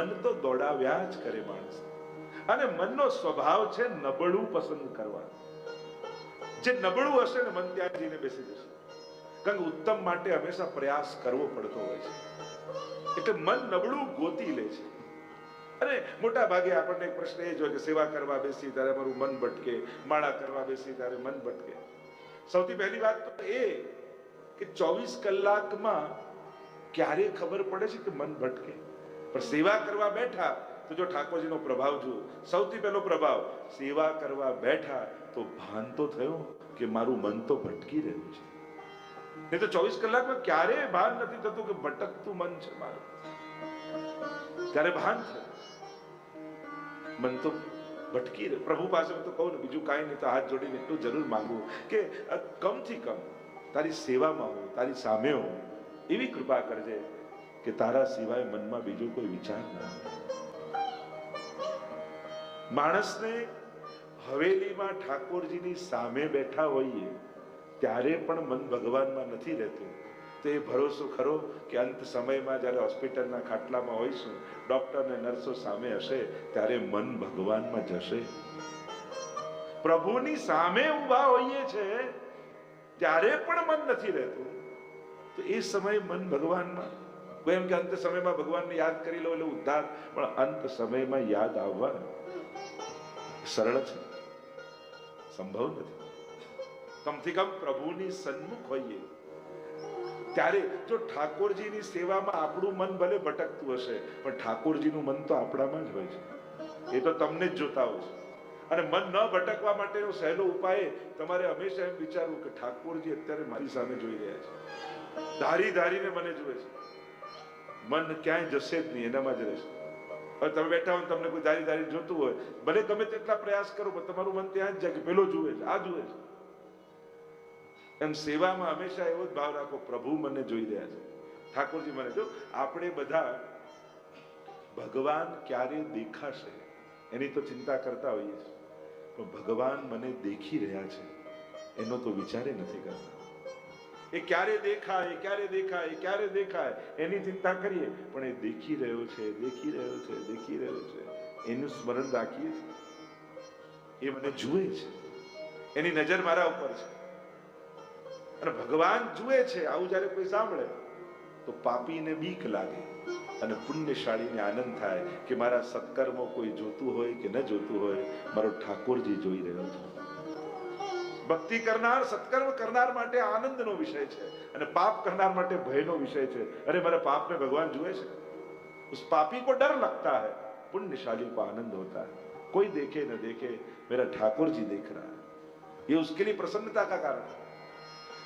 મન તો દોડાવ્યા જ કરે માણસ. અને મનનો સ્વભાવ છે નબળું પસંદ કરવા જે નબળું હશે ને મન ત્યાં જઈને બેસી જશે. કારણ ઉત્તમ માટે હંમેશા પ્રયાસ કરવો પડતો હોય છે. એટલે મન નબળું ગોતી લે છે. અને મોટા ભાગે આપણને એક પ્રશ્ન એ જ હોય કે સેવા કરવા બેસી ત્યારે મારું મન ભટકે, માળા કરવા બેસી ત્યારે મન ભટકે. સૌથી પહેલી વાત તો એ કે ચોવીસ કલાકમાં ક્યારે ખબર પડે છે કે મન ભટકે? પણ સેવા કરવા બેઠા તો જો ઠાકોરજીનો પ્રભાવ જુઓ, સૌથી પહેલો પ્રભાવ, સેવા કરવા બેઠા તો ભાન તો થયું કે મારું મન તો ભટકી રહ્યું છે. નહીં તો ચોવીસ કલાકમાં ક્યારેય ભાન નથી થતું કે ભટકતું મન છે મારું. ત્યારે ભાન થયું. મન તો ભટકી રહ્યું. પ્રભુ પાસે હું તો કહું ને, બીજું કાંઈ નહીં તો હાથ જોડીને એટલું જરૂર માંગુ કે કમથી કમ તારી સેવામાં હું તારી સામે હું એવી કૃપા કરજે કે તારા સિવાય મનમાં બીજો કોઈ વિચાર ના માણસને હવેલીમાં ઠાકોરજીની સામે બેઠા હોઈએ, ત્યારે પણ મન ભગવાનમાં નથી રહેતું. તો એ ભરોસો ખરો કે અંત સમયમાં જ્યારે હોસ્પિટલના ખાટલામાં હોઈશું, ડોક્ટર અને નર્સો સામે હશે, ત્યારે મન ભગવાનમાં જશે? પ્રભુની સામે ઊભા હોઈએ છે, ત્યારે પણ મન નથી રહેતું. તો એ સમય મન ભગવાનમાં કોઈ એમ કે અંત સમયમાં ભગવાનને યાદ કરી લો એટલે ઉદ્ધાર. પણ અંત સમયમાં યાદ આવવા સરળ છે. સંભવ નથી. કમથી કમ પ્રભુની સન્મુખ હોઈએ. ત્યારે જો ઠાકોરજીની સેવામાં આપણું મન ભલે ભટકતું હશે, પણ ઠાકોરજીનું મન તો આપણામાં જ હોય છે. એ તો તમને જ જોતા હોય છે. અને મન ન ભટકવા માટેનો સહેલો ઉપાય તમારે હંમેશા એમ વિચારવું કે ઠાકોરજી અત્યારે મારી સામે જોઈ રહ્યા છે. ધારી ધારીને મને જોવે છે. મન ક્યાંય જશે જ નહીં, એનામાં જ રહેશે. હવે તમે બેઠા હો તમને કોઈ દારી દારી જોતું હોય, ભલે ગમે તેટલા પ્રયાસ કરો, પણ તમારું મન ત્યાં જ જાય કે પેલો જુએ છે, આ જુએ છે. એમ સેવામાં હંમેશા એવો જ ભાવ રાખો, પ્રભુ મને જોઈ રહ્યા છે. ઠાકોરજી મને જો આપણે બધા ભગવાન ક્યારે દેખાશે, એની તો ચિંતા કરતા હોઈએ છીએ. પણ ભગવાન મને દેખી રહ્યા છે, એનો તો વિચારે નથી કરતા. એ ક્યારે દેખાય ક્યારે દેખાય ક્યારે દેખાય? એની ચિંતા કરીએ. પણ એ દેખી રહ્યો છે, દેખી રહ્યો છે, દેખી રહ્યો છે. એનું સ્મરણ રાખીએ છીએ. એ મને જુએ છે. એની નજર મારા ઉપર છે. અને ભગવાન જુએ છે, આવું જ્યારે કોઈ સાંભળે, તો પાપીને બીક લાગે અને પુણ્યશાળીને આનંદ થાય કે મારા સત્કર્મો કોઈ જોતું હોય કે ન જોતું હોય. મારો ઠાકોરજી જોઈ રહ્યો છે. ભક્તિ કરનાર સત્કર્મ કરનાર માટે આનંદનો વિષય છે અને પાપ કરનાર માટે ભયનો વિષય છે અરે મારા પાપને ભગવાન જુએ છે उस पापी को डर लगता है पुण्यशाली को आनंद होता है कोई देखे न देखे मेरा ठाकुर जी देख रहा है ये उसके लिए प्रसन्नता का कारण है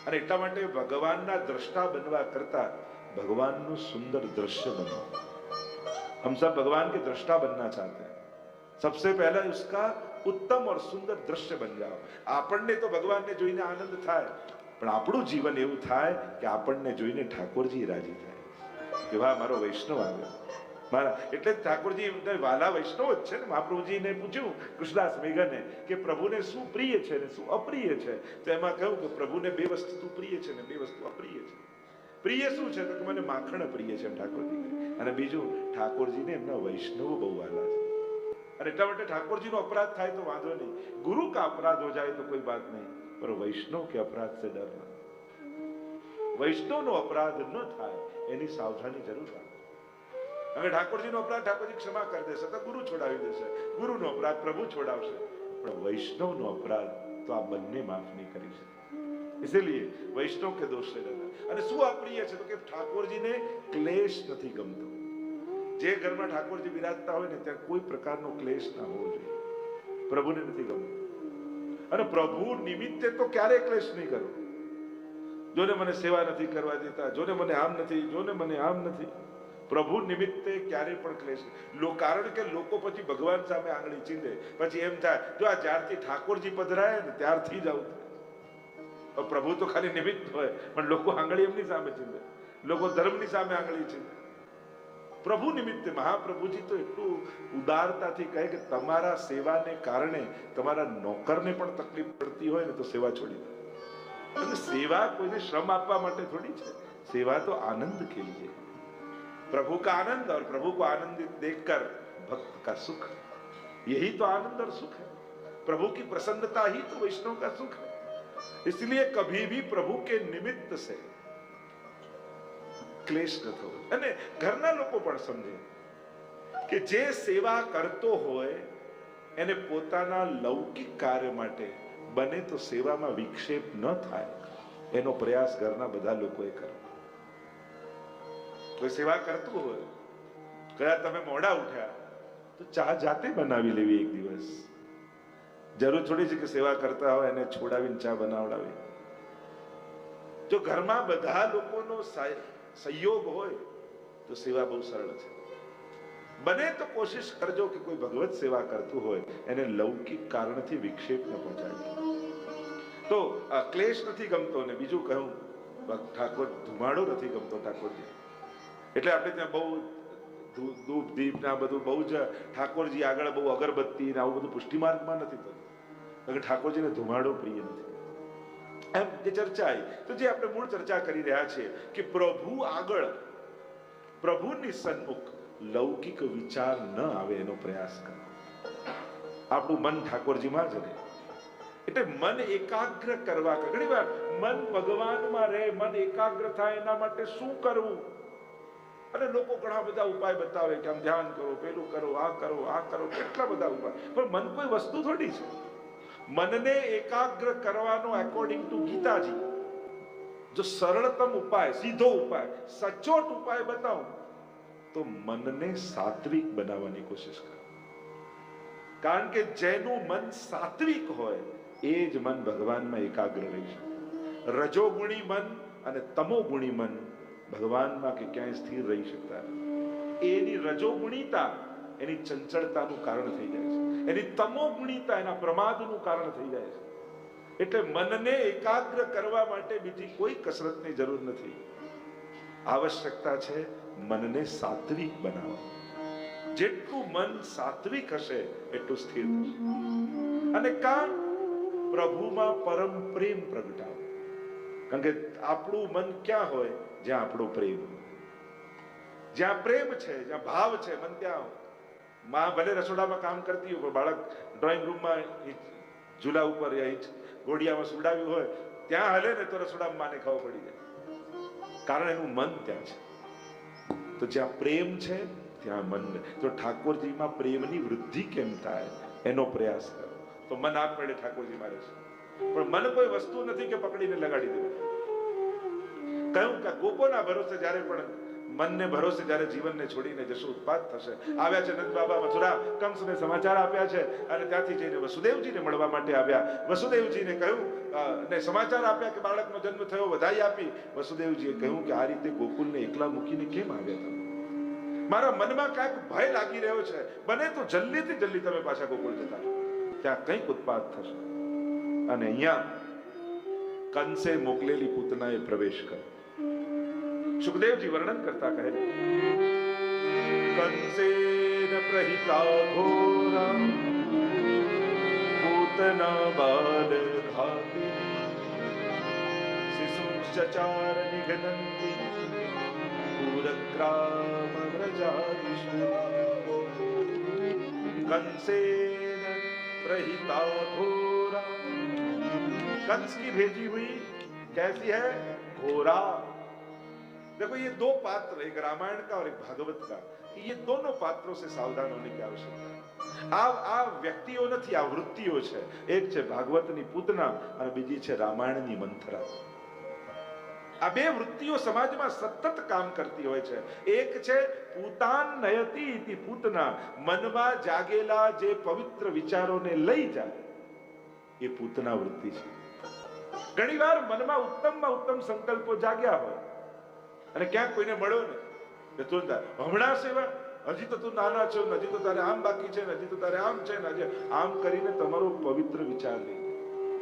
અને એટલા માટે ભગવાનના દ્રષ્ટા બનવા કરતા ભગવાનનું સુંદર દ્રશ્ય બનો हम सब भगवान के दृष्टा बनना चाहते हैं सबसे पहला उसका ઉત્તમ ઓર સુંદર દ્રશ્ય બની જાઓ. આપણને તો ભગવાનને જોઈને આનંદ થાય. પણ આપણું જીવન એવું થાય કે આપણને જોઈને ઠાકોરજી રાજી થાય. કે વાહ મારો વૈષ્ણવ આવ્યો. મારા, એટલે ઠાકોરજી એમને વાલા વૈષ્ણવ જ છે ને. મહાપ્રભુજીને પૂછ્યું, કૃષ્ણદાસ મેઘને, કે પ્રભુને શું પ્રિય છે ને? શું અપ્રિય છે? તો એમાં કહ્યું કે પ્રભુને બે વસ્તુ તું પ્રિય છે ને, બે વસ્તુ અપ્રિય છે. પ્રિય શું છે? તો મને માખણ પ્રિય છે ઠાકોરજી અને બીજું, ઠાકોરજીને એમના વૈષ્ણવ બહુ વાલા છે. અને એટલા માટે ઠાકોરજીનો અપરાધ થાય તો વાંધો નહીં. ગુરુ કા અપરાધ હો જાય તો કોઈ વાત નહીં. પણ વૈષ્ણવ કે અપરાધ સે ડરના વૈષ્ણવનો અપરાધ ન થાય એની સાવધાની જરૂર રાખો. હવે ઠાકોરજીનો અપરાધ ઠાકોરજી ક્ષમા કરી દેશે, તો ગુરુ છોડાવી દેશે. ગુરુનો અપરાધ પ્રભુ છોડાવશે. પણ વૈષ્ણવનો અપરાધ તો આ બંને માફ નહીં કરી શકે. ઇસીલીએ વૈષ્ણવ કે દોષ છે અને શું અપ્રિય છે તો કે ઠાકોરજીને ક્લેશ નથી ગમતો. જે ઘરમાં ઠાકોરજી બિરાજતા હોય ને ત્યાં કોઈ પ્રકારનો ક્લેશ ના હોવો જોઈએ. પ્રભુને નથી ગમતું. અને પ્રભુ નિમિત્તે તો ક્યારેય ક્લેશ નહીં કરો. જોને મને સેવા નથી કરવા દેતા, જોને મને આમ નથી, જોને મને આમ નથી. પ્રભુ નિમિત્તે ક્યારે પણ ક્લેશ નહીં. કારણ કે લોકો પછી ભગવાન સામે આંગળી ચીંધે. પછી એમ થાય, જો આ જ્યારથી ઠાકોરજી પધરાય ને ત્યારથી જ આવું પ્રભુ તો ખાલી નિમિત્ત હોય, પણ લોકો આંગળી એમની સામે ચીંધે. લોકો ધર્મની સામે આંગળી ચીંધે. પ્રભુ નિમિત્તે મહાપ્રભુજી તો એટલું ઉદારતાથી કહે કે તમારા સેવાને કારણે તમારા નોકરને પણ તકલીફ પડતી હોય ને તો સેવા છોડી દો અને સેવા કોઈને શ્રમ આપવા માટે થોડી છે સેવા તો આનંદ કે લીએ प्रभु का आनंद और प्रभु को आनंदित देखकर भक्त का सुख यही तो आनंद और सुख है प्रभु की प्रसन्नता ही तो वैष्णव का सुख है इसलिए कभी भी प्रभु के निमित्त से ક્લેશ ન થવો. અને ઘરના લોકો પણ સમજે કે જે સેવા કરતો હોય, એને પોતાના લૌકિક કાર્ય માટે બને તો સેવામાં વિક્ષેપ ન થાય. એનો પ્રયાસ ઘરના બધા લોકોએ કરવો. કોઈ સેવા કરતું હોય કયા તમે મોડા ઉઠ્યા, તો ચા જાતે બનાવી લેવી એક દિવસ. જરૂર થોડી છે કે સેવા કરતા હોય, એને છોડાવીને ચા બનાવડાવી. જો ઘરમાં બધા લોકોનો સહયોગ હોય તો સેવા બહુ સરળ છે. બને તો કોશિશ કરજો કે કોઈ ભગવત સેવા કરતું હોય, એને લૌકિક કારણથી વિક્ષેપ ન પહોંચાડે. તો ક્લેશ નથી ગમતો ને બીજું કહું ઠાકોર ધુમાડો નથી ગમતો ઠાકોરજી. એટલે આપણે ત્યાં બહુ ધૂપ, દીપ ને બધું બહુ જ ઠાકોરજી આગળ બહુ અગરબત્તી ને આવું બધું પુષ્ટિમાર્ગમાં નથી થતું. કારણ કે ઠાકોરજીને ધુમાડો પ્રિય નથી. એમ જે ચર્ચા આવી તો જે આપણે મૂળ ચર્ચા કરી રહ્યા છે કે પ્રભુ આગળ, પ્રભુની સન્મુખ લૌકિક વિચાર ન આવે એનો પ્રયાસ કરો. આપણું મન ઠાકોરજીમાં જ રહે. એટલે મન એકાગ્ર કરવા ઘણી વાર મન ભગવાનમાં રહે, મન એકાગ્ર થાય એના માટે શું કરવું? અને લોકો ઘણા બધા ઉપાય બતાવે કે આમ ધ્યાન કરો, પેલું કરો, આ કરો આ કરો, કેટલા બધા ઉપાય. પણ મન કોઈ વસ્તુ થોડી છે. મનને એકાગ્ર કરવાનો એકોર્ડિંગ ટુ ગીતાજી. જો સરળતમ ઉપાય, સીધો ઉપાય, સચોટ ઉપાય બતાવો, તો મનને સાત્વિક બનાવવાની કોશિશ કરો. કારણ કે જેનું મન સાત્વિક હોય, એ જ મન ભગવાનમાં એકાગ્ર રહી શકે. રજોગુણી મન અને તમોગુણી મન ભગવાનમાં કે ક્યાંય સ્થિર રહી શકતા એની રજોગુણીતા, એની ચંચળતાનું કારણ થઈ જાય છે. એની તમોગુણીતા એના પ્રમાદનું કારણ થઈ જાય છે. એટલે મનને એકાગ્ર કરવા માટે બીજી કોઈ કસરતની જરૂર નથી. આવશ્યકતા છે મનને સાત્વિક બનાવવા. જેટલું મન સાત્વિક હશે, એટલું સ્થિર અને કા પ્રભુમાં પરમ પ્રેમ પ્રગટાવો. કારણ કે આપણું મન ક્યાં હોય? જ્યાં આપણો પ્રેમ જ્યાં પ્રેમ છે, જ્યાં ભાવ છે, મન ત્યાં હોય. માં ભલે રસોડામાં કામ કરતી હોય, પણ બાળક ડ્રોઈંગ રૂમમાં ઝૂલા ઉપર યા ગોડિયામાં સુડાવ્યું હોય, ત્યાં હલે ને તો રસોડામાં માને ખબર પડી જાય. કારણ એનું મન ત્યાં છે. તો જ્યાં પ્રેમ છે, ત્યાં મન તો ઠાકોરજીમાં પ્રેમની વૃદ્ધિ કેમ થાય? એનો પ્રયાસ કરો. તો મન આપમેળે ઠાકોરજી મારે છે પણ મન કોઈ વસ્તુ નથી કે પકડીને લગાડી દેવું. કહ્યું કે ગોપોના ભરોસે જ્યારે પણ મનને ભરોસે જ્યારે જીવનને છોડીને જશો, ઉત્પાદ થશે. આવ્યા છે નંદ બાબા મથુરા, કંસને સમાચાર આપ્યા છે અને ત્યાંથી જઈને વસુદેવજીને મળવા માટે આવ્યા. વસુદેવજીને કહ્યું ને સમાચાર આપ્યા કે બાળકનો જન્મ થયો, વધાઈ આપી. વસુદેવજીએ કહ્યું કે આ રીતે ગોકુલને એકલા મૂકીને કેમ આવ્યા તમે? મારા મનમાં કાંઈક ભય લાગી રહ્યો છે. બને તો જલ્દીથી જલ્દી તમે પાછા ગોકુળ જતા ત્યાં કંઈક ઉત્પાદ થશે. અને અહીંયા કંસે મોકલેલી પૂતનાએ પ્રવેશ કર્યો. सुखदेव जी वर्णन करता कहे। कंसेन प्रहिता पूतना शिशु चचार कंसेन प्रहिता घोरा कंस की भेजी हुई कैसी है? घोरा। देखो ये दो पात्र एक रामायण का और एक भागवत का ये दोनों पात्रों से सावधान होने की आवश्यकता है આ આ વ્યક્તિઓ નથી આ વૃત્તિઓ છે એક છે ભાગવતની પૂતના અને બીજી છે રામાયણની મંથરા આ બે વૃત્તિઓ સમાજમાં સતત કામ કરતી હોય છે એક છે પૂતાન નયતિ ઇતિ પૂતના મનમાં જાગેલા જે પવિત્ર વિચારોને લઈ જાય એ પૂતના વૃત્તિ છે ઘણીવાર મનમાં ઉત્તમમાં ઉત્તમ સંકલ્પો જાગ્યા હોય અને ક્યાંક કોઈને મળ્યો ને કે તું હમણાં સેવા? હજી તો તું નાના છો, હજી તો તારે આમ બાકી છે, હજી તો તારે આમ છે ને આમ કરીને તમારો પવિત્ર વિચાર લઈ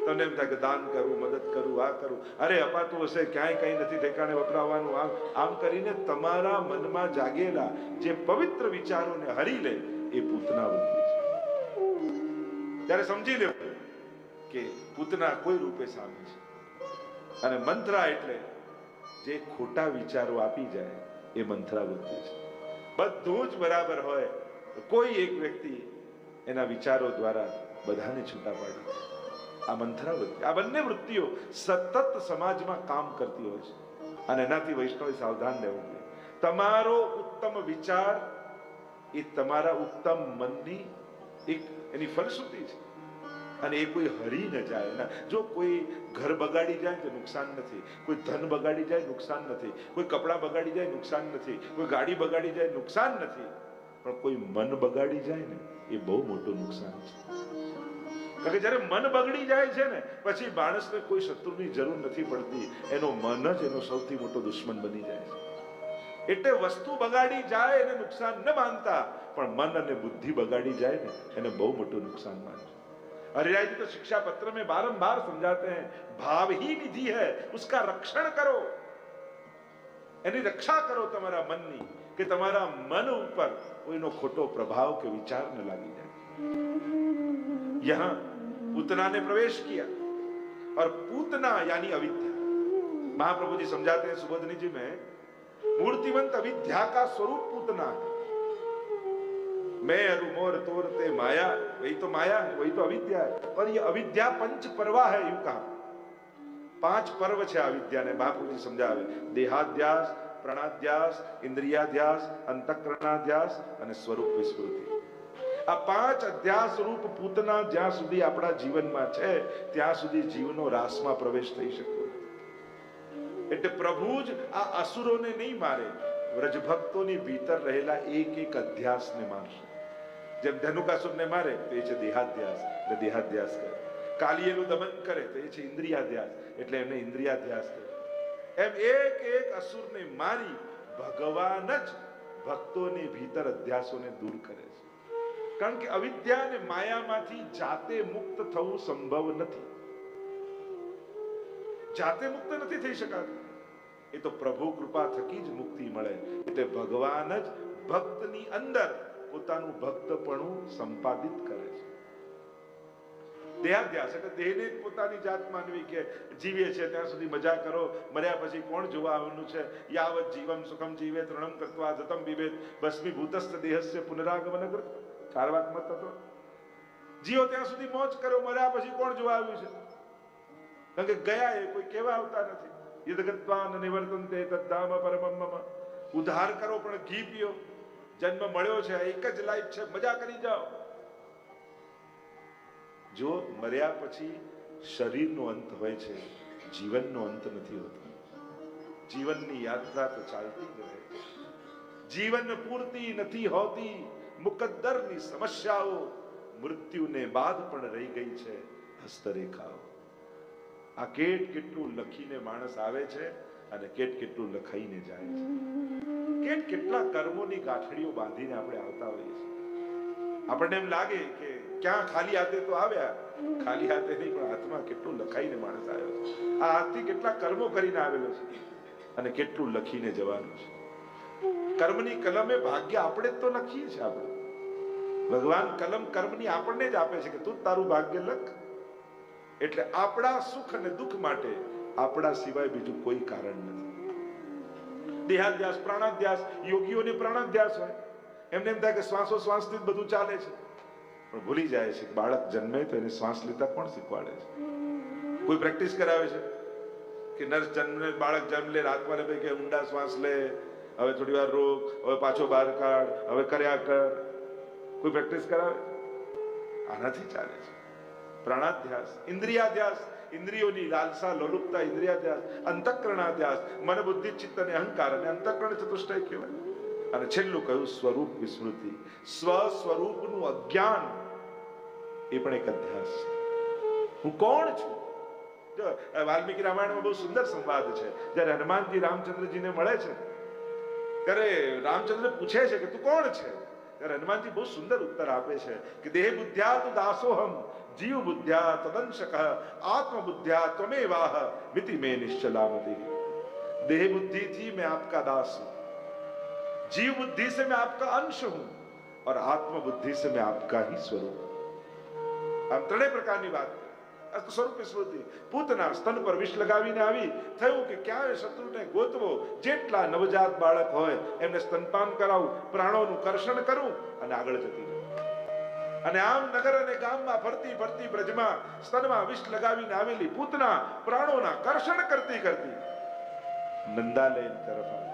તમને એમ થાય કે દાન કરવું મદદ કરવું આ કરવું અરે, અપાતું હશે, ક્યાંય કઈ નથી ઠેકાણે વપરાવાનું, આમ આમ કરીને તમારા મનમાં જાગેલા જે પવિત્ર વિચારોને હરી લે, એ પૂતના વૃત્તિ છે. ત્યારે સમજી લેવું કે પૂતના કોઈ રૂપે સામે છે. અને મંત્રા એટલે જે ખોટા વિચારો આપી જાય એ મંત્રાવૃત્તિ છે. બધું જ બરાબર હોય કોઈ એક વ્યક્તિ એના વિચારો દ્વારા બધાને છૂટા પાડે. આ મંથરાવૃત્તિ, આ બંને વૃત્તિઓ સતત સમાજમાં કામ કરતી હોય છે અને એનાથી વૈષ્ણવે સાવધાન રહેવું જોઈએ. તમારો ઉત્તમ વિચાર એ તમારા ઉત્તમ મનની એક એની ફલશ્રુતિ છે. અને એ કોઈ હરી ન જાય. એના જો કોઈ ઘર બગાડી જાય તો નુકસાન નથી. કોઈ ધન બગાડી જાય નુકસાન નથી. કોઈ કપડાં બગાડી જાય નુકસાન નથી. કોઈ ગાડી બગાડી જાય નુકસાન નથી. પણ કોઈ મન બગાડી જાય ને, એ બહુ મોટું નુકસાન છે. કારણ કે જ્યારે મન બગડી જાય છે ને, પછી માણસને કોઈ શત્રુની જરૂર નથી પડતી. એનો મન જ એનો સૌથી મોટો દુશ્મન બની જાય છે. એટલે વસ્તુ બગાડી જાય એને નુકસાન ન માનતા, પણ મન અને બુદ્ધિ બગાડી જાય ને, એને બહુ મોટું નુકસાન માને हरिराज जी तो शिक्षा पत्र में बारंबार समझाते हैं भाव ही निधि है उसका रक्षण करो એની રક્ષા કરો તમારા મનની કે તમારા મન ઉપર કોઈનો ખોટો પ્રભાવ કે વિચાર ન લાગી જાય यहाँ पूतना ने प्रवेश किया और पूतना यानी अविद्या महाप्रभु जी समझाते हैं सुबोधनी जी में मूर्तिमंत अविद्या का स्वरूप पूतना है मैं अरुमोर तोरते माया वही तो माया है वही तो अविद्या है और ये अविद्या पंच परवा है यूं कहा પાંચ પર્વ છે આ વિદ્યાને મહાપ્રભુજી સમજાવે દેહાધ્યાસ પ્રણાધ્યાસ ઇન્દ્રિયાધ્યાસ અંતઃકરણાધ્યાસ અને સ્વરૂપ વિસ્મૃતિ આ પાંચ અધ્યાસ રૂપ પૂતના જ્યાં સુધી આપણા જીવનમાં છે ત્યાં સુધી જીવનો રાસમાં પ્રવેશ થઈ શકતો નથી એટલે પ્રભુ જ આ અસુરોને નહીં મારે વ્રજ ભક્તોની ભીતર રહેલા એક એક અધ્યાસને મારશે જેમ ધનુકાસુરને મારે, તો એ છે દેહાધ્યાસ, એટલે દેહાધ્યાસ કરે. કાલિયેનું દમન કરે, તો એ છે ઇન્દ્રિયાધ્યાસ, એટલે એમને ઇન્દ્રિયાધ્યાસ કરે એમ એક એક અસુરને મારી, ભગવાન જ ભક્તોની ભીતર અધ્યાસોને દૂર કરે છે. કારણ કે અવિદ્યા અને માયામાંથી જાતે મુક્ત થવું સંભવ નથી. જાતે મુક્ત નથી થઈ શકાતું. એ તો પ્રભુ કૃપા થકી જ મુક્તિ મળે, એટલે ભગવાન જ ભક્તની અંદર પોતાનું ભક્તપણું સંપાદિત કરે છે. દેહાધ્યાસ એટલે દેહને જ પોતાની જાત માનવી કે જીવે છે, ત્યાં સુધી મજા કરો, મર્યા પછી કોણ જોવા આવવાનું છે? યાવત જીવમ સુખમ જીવે, તૃણમ કરત્વા જતમ વિવેદ ભસ્મીભૂતસ્થ દેહસ્ય પુનરાગમન કૃત ચારવાકમત હતો. જીવો ત્યાં સુધી મોજ કરો મર્યા પછી કોણ જોવા આવ્યું છે? કારણ કે ગયા એ કોઈ કેવા આવતા નથી. યદગત્વાન નિવર્તન તે તદ્દામ પરમમ ઉધાર કરો, પણ ઘી પીઓ. જન્મ મળ્યો છે એક જ લાઈફ છે, મજા કરી જાઓ. જો મર્યા પછી શરીરનો અંત હોય છે, જીવનનો અંત નથી હોતો. જીવનની યાત્રા તો ચાલતી જ રહે જીવન પૂર્તિ નથી હોતી, મુકદ્દરની સમસ્યાઓ, મૃત્યુને બાદ પણ રહી ગઈ છે, હસ્તરેખાઓ. આ કેટ કેટલું લખીને માણસ આવે છે અને કેટ કેટલું લખાઈને જાય છે. કેટ કેટલા કર્મોની ગાંઠડીઓ બાંધીને આપણે આવતા હોઈએ છીએ. આપણને એમ લાગે કે ક્યાં ખાલી હાથે તો આવ્યા. ખાલી હાથે નહીં, પણ હાથમાં કેટલું લખાઈને માણસ આવ્યો છે. આ હાથથી કેટલા કર્મો કરીને આવેલો છે. અને કેટલું લખીને જવાનું છે. કર્મની કલમે ભાગ્ય આપણે જ તો લખીએ છીએ આપણે. ભગવાન કલમ કર્મની આપણને જ આપે છે કે તું તારું ભાગ્ય લખ. એટલે આપણા સુખ અને દુઃખ માટે આપણા સિવાય બીજું કોઈ કારણ નથી. દેહાધ્યાસ, પ્રાણાધ્યાસ, યોગીઓને પ્રાણાધ્યાસ હોય. એમને એમ થાય કે શ્વાસો શ્વાસથી જ બધું ચાલે છે. પણ ભૂલી જાય છે બાળક જન્મે તો એને શ્વાસ લેતા કોણ શીખવાડે છે? કોઈ પ્રેક્ટિસ કરાવે છે? કે નર્સ જન્મે, બાળક જન્મ લે રાતમાં ભાઈ કે ઊંડા શ્વાસ લે, હવે થોડી વાર રોક, હવે પાછો બહાર કાઢ, હવે કર્યા કર. કોઈ પ્રેક્ટિસ કરાવે? આનાથી ચાલે છે. પ્રાણાધ્યાસ, ઇન્દ્રિયાધ્યાસ ઇન્દ્રિયોની લાલસા લોલુપતા ઇન્દ્રિયાધ્યાસ અંતઃકરણાધ્યાસ મન બુદ્ધિ ચિત્ત અને અહંકાર અને અંતઃકરણ ચતુષ્ટય કહેવાય અને છેલ્લું કહ્યું સ્વરૂપ વિસ્મૃતિ સ્વ સ્વરૂપનું અજ્ઞાન એ પણ એક અધ્યાસ છે હું કોણ છું જો વાલ્મીકી રામાયણમાં બહુ સુંદર સંવાદ છે જ્યારે હનુમાનજી રામચંદ્રજીને મળે છે ત્યારે રામચંદ્ર પૂછે છે કે તું કોણ છે હનુમાનજી બહુ સુંદર ઉત્તર આપે છે કે દેહ બુદ્ધ્યા તુ દાસોહમ જીવ બુદ્ધ્યા તદંશક આત્મ બુદ્ધ્યા ત્વમેવાહ મિતિ મે નિશ્ચલામતી देह बुद्धि थी मैं आपका दास हूं जीव बुद्धि से मैं आपका अंश हूं और आत्म बुद्धि से मैं आपका ही स्वरूप આમ ત્રણેય પ્રકારની વાત સ્વરૂપે સ્મૃતિ પૂતના સ્તન પર વિષ લગાવીને આવી, થયું કે ક્યાંય શત્રુને ગોતવો, જેટલા નવજાત બાળક હોય, એમને સ્તનપાન કરાવું, પ્રાણોનું કર્ષણ કરું અને આગળ જતી અને આમ નગર અને ગામમાં ફરતી ફરતી બ્રજમાં સ્તનમાં વિષ લગાવીને આવેલી પૂતના પ્રાણોના કર્ષણ કરતી કરતી નંદાલય તરફ આવે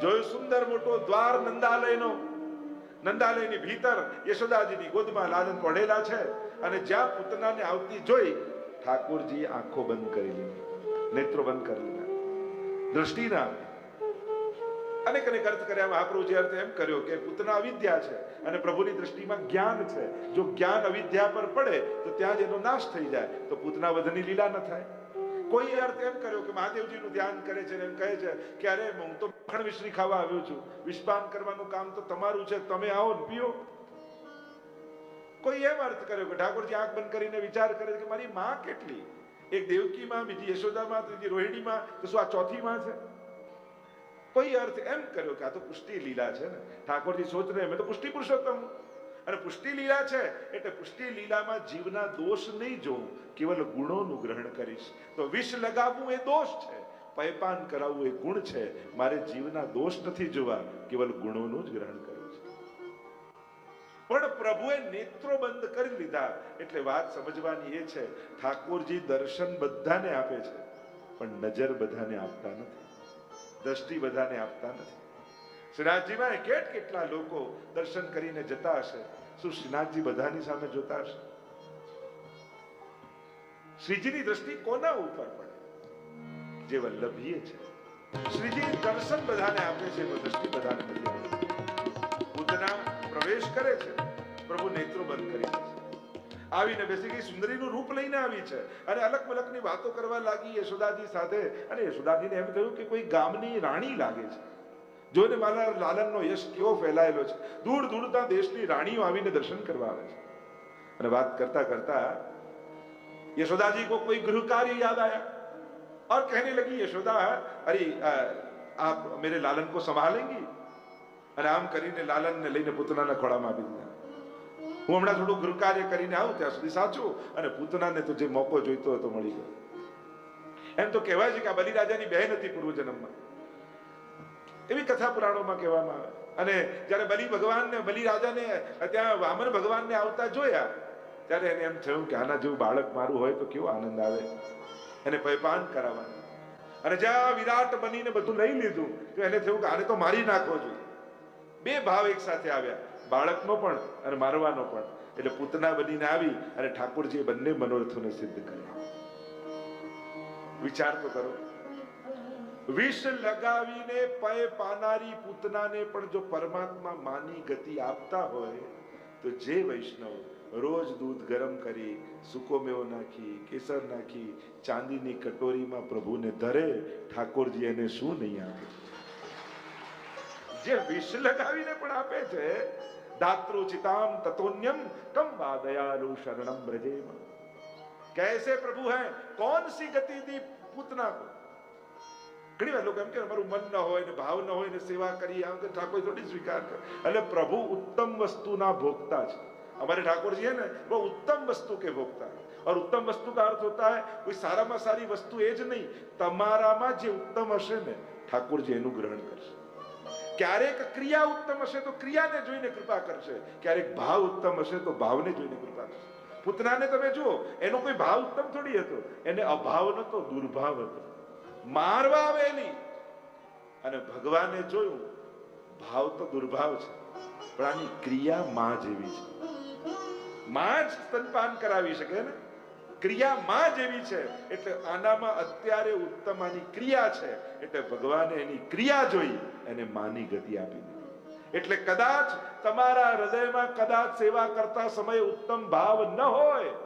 જોયું સુંદર મોટો દ્વાર નંદાલયનો? નંદાલયની ભીતર યશોદાજીની ગોદમાં લાલન પડેલા છે અને જ્યાં પૂતનાને આવતી જોઈ ઠાકોરજી આંખો બંધ કરી લીધી, નેત્રો બંધ કરી લીધા. દ્રષ્ટિ ના અનેક અનેક અર્થ કર્યા મહાપ્રભુજી, અર્થ એમ કર્યો કે પૂતના અવિદ્યા છે અને પ્રભુની દ્રષ્ટિમાં જ્ઞાન છે. જો જ્ઞાન અવિદ્યા પર પડે, તો ત્યાં જ એનો નાશ થઈ જાય. તો પૂતના વધની લીલા ન થાય. કોઈ અર્થ એમ કર્યો કે મહાદેવજીનું ધ્યાન કરે છે એમ કહે છે કે અરે, હું તો મખણ વિશ્રી ખાવા આવ્યો છું. વિષપાન કરવાનું કામ તો તમારું છે, તમે આવો ને પીઓ. કોઈ એમ અર્થ કર્યો કે ઠાકોરજી આંખ બંધ કરીને વિચાર કરે કે મારી માં કેટલી? એક દેવકી માં બીજી યશોદા માં ત્રીજી રોહિણી માં તો શું આ ચોથી માં છે? કોઈ અર્થ એમ કર્યો કે આ તો પુષ્ટિ લીલા છે ને. ઠાકોરજી સોચ રહે મેં તો પુષ્ટિ પુરુષોત્તમ. અને પુષ્ટિ લીલા છે, એટલે પુષ્ટિ લીલામાં જીવના દોષ નહીં જોઉં, કેવલ ગુણોનું ગ્રહણ કરીશ. તો વિષ લગાવવું એ દોષ છે પૈપાન કરાવવું એ ગુણ છે. મારે જીવના દોષ નથી જોવા, કેવલ ગુણોનું જ ગ્રહણ કરવું છે. પણ પ્રભુએ નેત્રો બંધ કરી લીધા, એટલે વાત સમજવાની એ છે, ઠાકોરજી દર્શન બધાને આપે છે, પણ નજર બધાને આપતા નથી. દ્રષ્ટિ બધાને આપતા નથી. શ્રીનાથજીમાં કેટ કેટલા લોકો દર્શન કરીને જતા હશે? શું શ્રીનાથજી બધાની સામે જોતા હશે? શ્રીજીની દ્રષ્ટિ કોના ઉપર પડે? જે વલ્લભીએ છે. શ્રીજી દર્શન બધાને આપે છે દ્રષ્ટિ બધાને આપતી. પ્રવેશ કરે છે, પ્રભુ નેત્રો બંધ કરી દે છે. આવીને બેસી ગઈ સુંદરીનું રૂપ લઈને આવી છે અને અલગ મલકની વાતો કરવા લાગી યશોદાજી સાથે. અને યશોદાજીને એમ થયું કે કોઈ ગામની રાણી લાગે છે. જોઈને મારા લાલનનો યશ કેવો ફેલાયેલો છે દૂર દૂરતા દેશની રાણીઓ આવીને દર્શન કરવા આવે છે અને વાત કરતા કરતા यशोदा को कोई गृह कार्य याद आया और कहने लगी यशोदा अरे अ, आप मेरे लालन को संभालेंगी અને આમ કરીને લાલનને લઈને પૂતનાના ખોળામાં આપી દીધા હું હમણાં થોડું ગૃહ કાર્ય કરીને આવું ત્યાં સુધી સાચું અને પૂતનાને તો જે મોકો જોઈતો હતો મળી ગયો એમ તો કહેવાય છે કે આ બલિરાજાની બહેન હતી પૂર્વજન્મમાં એવી કથા પુરાણોમાં કહેવામાં આવે. અને જ્યારે બલિ ભગવાનને, બલિ રાજાને, ત્યાં વામન ભગવાનને આવતા જોયા, ત્યારે એને એમ થયું કે આના જેવું બાળક મારું હોય તો કેવો આનંદ આવે. એને પયપાન કરાવવાનું. અને જ્યાં વિરાટ બનીને બધું લઈ લીધું, તો એને થયું કે આને તો મારી નાખવો જોઈએ બે ભાવ એક સાથે આવ્યા. બાળકનો પણ અને મારવાનો પણ. એટલે પૂતના બનીને આવી અને ઠાકોરજીએ બંને મનોરથોને સિદ્ધ કર્યા. વિચાર તો કરો. વિષ લગાવીને પય પાનારી પૂતનાને પણ જો પરમાત્મા માની ગતિ આપતા હોય, તો જે વૈષ્ણવ રોજ દૂધ ગરમ કરી, સૂકો મેવો નાખી, કેસર નાખી, ચાંદીની કટોરીમાં પ્રભુને ધરે, ઠાકોરજી એને શું નહીં આપે? જે વિષ લગાવીને પણ આપે છે દાતૃચિતામ તતોન્યમ કમ વાદયાલુ શરણમ બ્રજેમ. કેસે પ્રભુ હૈ કોણ સી ગતિ દી પૂતના કો? ઘણી વાર લોકો એમ કે અમારું મન ન હોય ને ભાવ ન હોય ને સેવા કરી આમ કે ઠાકોર થોડી સ્વીકાર કરે એટલે પ્રભુ ઉત્તમ વસ્તુના ભોગતા છે हमारे ठाकुर जी है ना वो उत्तम वस्तु के भोगता है और उत्तम वस्तु का अर्थ होता है कोई સારામાં સારી વસ્તુ એ જ નહીં તમારામાં જે ઉત્તમ હશે ને ઠાકોરજી એનું ગ્રહણ કરશે ક્યારેક ક્રિયા ઉત્તમ હશે તો ક્રિયાને જોઈને કૃપા કરશે ક્યારેક ભાવ ઉત્તમ હશે તો ભાવને જોઈને કૃપા કરશે પૂતનાને તમે જુઓ એનો કોઈ ભાવ ઉત્તમ થોડી હતો એને અભાવ નતો દુર્ભાવ હતો મારવા આવેલી અને ભગવાને જોયું, ભાવ તો દુર્ભાવ છે, પણ આની ક્રિયા માં જેવી છે. માં જ સ્તનપાન કરાવી શકે ને? ક્રિયા માં જેવી છે, એટલે આનામાં અત્યારે ઉત્તમ આની ક્રિયા છે, એટલે ભગવાને એની ક્રિયા જોઈ, એને માની ગતિ આપી દીધી. એટલે કદાચ તમારા હૃદયમાં કદાચ સેવા કરતા સમયે ઉત્તમ ભાવ ન હોય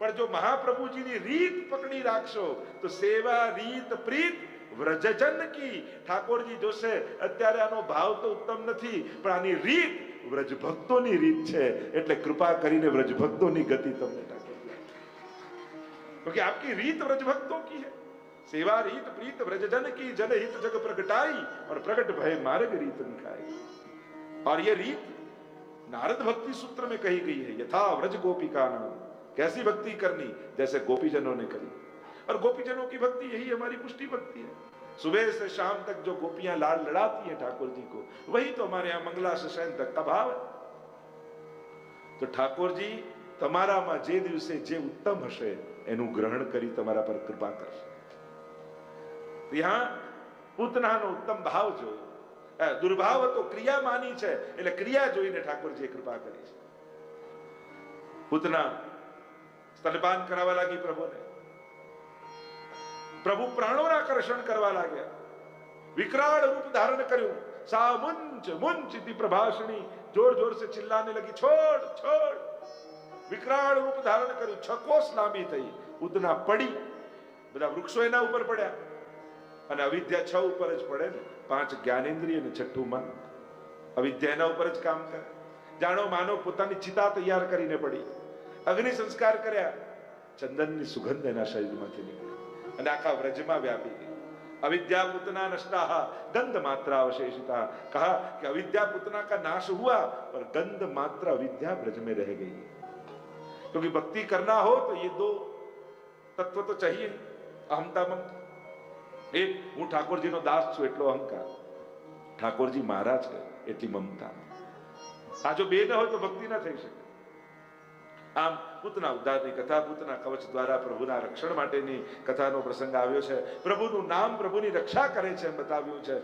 પણ જો મહાપ્રભુજીની રીત પકડી રાખશો તો સેવા રીત પ્રીત વ્રજજન કી ઠાકોરજી જોશે અત્યારે આનો ભાવ તો ઉત્તમ નથી પણ આની રીત વ્રજ ભક્તોની રીત છે એટલે કૃપા કરીને વ્રજ ભક્તોની ગતિ તમને ઠાકોરજી આપે. क्योंकि आपकी रीत व्रज भक्तों की है सेवा रीत प्रीत व्रजजन की जन हित जग प्रगटाई और प्रगट भय मार्ग रीत दिखाई और ये रीत नारद भक्ति सूत्र में कही गई है यथा व्रज गोपिका नाम कैसी भक्ति करनी जैसे गोपीजनों ने करी और गोपीजनों की भक्ति यही हमारी पुष्टि भक्ति है सुबह से शाम तक जो गोपियां लाल लड़ाती हैं ठाकुर जी को वही तो हमारे यहाँ मंगला से शयन तक का भाव है તો ઠાકોરજી તમારામાં જે દિવસે જે ઉત્તમ હશે એનું ગ્રહણ કરી તમારા પર કૃપા કરશે તો यहाँ પૂતનાનો ઉત્તમ ભાવ જોયો અ, દુર્ભાવ હતો ક્રિયા માની છે એટલે ક્રિયા જોઈને ઠાકોરજીએ કૃપા કરી છે પૂતના તલબાન કરાવવા લાગી પ્રભુને. પ્રભુ પ્રાણોનાકર્ષણ કરવા લાગ્યા. વિકરાળ રૂપ ધારણ કર્યું. સા મુંચ મુંચ પ્રભાષણી જોર જોર સે ચિલ્લાને લગી છોડ છોડ. વિકરાળ રૂપ ધારણ કર્યું. છકોસ લાંબી થઈ. ઉદના પડી. બધા વૃક્ષો એના ઉપર પડ્યા. અને અવિદ્યા છ ઉપર જ પડે ને. પાંચ જ્ઞાનેન્દ્રિય અને છઠ્ઠું મન. અવિદ્યા એના ઉપર જ કામ કરે. જાણો માનો પોતાની ચિતા તૈયાર કરીને પડી. અગ્નિ સંસ્કાર કર્યા ચંદનની સુગંધ એના શરીરમાંથી નીકળી અને આખા વ્રજમાં વ્યાપી ગઈ अविद्या पुतना नष्टा गंध मात्रा अवशेषिता कहा कि अविद्या पुतना का नाश हुआ और गंध मात्र अविद्या ब्रज में रह गई क्योंकि भक्ति करना हो तो ये दो तत्व तो चाहिए ही. अहमता ममता એક હું ઠાકોરજીનો દાસ છું એટલો અહંકાર ઠાકોરજી મારા છે એટલી મમતા આ જો બે ન હોય તો ભક્તિ ન થઈ શકે આમ પૂતના ઉદ્ધારની કથા પૂતના કવચ દ્વારા પ્રભુના રક્ષણ માટેની કથાનો પ્રસંગ આવ્યો છે. પ્રભુનું નામ પ્રભુની રક્ષા કરે છે એમ બતાવ્યું છે.